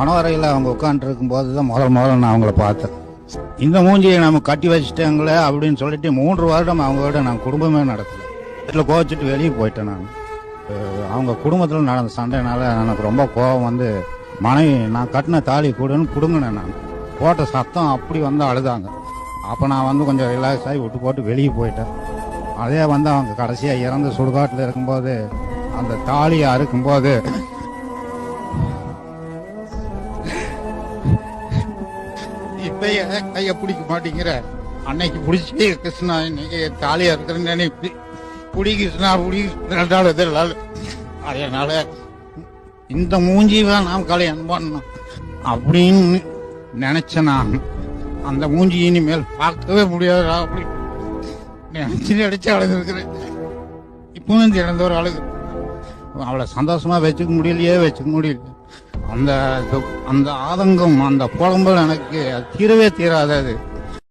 மனவரையில் அவங்க உட்காந்துருக்கும் போது தான் முதல் முதல்ல நான் அவங்கள பார்த்தேன். இந்த மூஞ்சியை நம்ம கட்டி வச்சுட்டாங்களே அப்படின்னு சொல்லிட்டு மூன்று வருடம் அவங்களோட நான் குடும்பமே நடத்தல. வீட்டில் கோவச்சிட்டு வெளியே போயிட்டேன் நான். அவங்க குடும்பத்தில் நடந்த சண்டைனால எனக்கு ரொம்ப கோபம் வந்து மனைவி நான் கட்டின தாலி கொடுன்னு கொடுங்கினேன் நான். போட்ட சத்தம் அப்படி வந்து அழுதாங்க. அப்போ நான் வந்து கொஞ்சம் ரிலாக்ஸ் ஆகி விட்டு போட்டு வெளியே போயிட்டேன். அதே வந்து அவங்க கடைசியாக இறந்து சுடுகாட்டில் இருக்கும்போது அந்த தாலியை அறுக்கும்போது இப்ப ஏன் கைய பிடிக்க மாட்டேங்கிற? அன்னைக்கு பிடிச்சி கிருஷ்ணா இன்னைக்கு தாலியா இருக்கிறேன்னு நினைப்பு புடி கிருஷ்ணா புடி கிருஷ்ணா அதனால இந்த மூஞ்சி தான் நாம் கல்யாணம் பண்ணணும் அப்படின்னு நினைச்ச நான். அந்த மூஞ்சி இனிமேல் பார்க்கவே முடியாது அப்படி நினைச்சு நினைச்சு அழுதுருக்கிறேன். இப்பவும் திறந்த ஒரு அழுகு அவளை சந்தோஷமா வச்சுக்க முடியலையே வச்சுக்க முடியல. அந்த அந்த ஆதங்கம் அந்த புலம்பல் எனக்கு அது தீரவே தீராதது.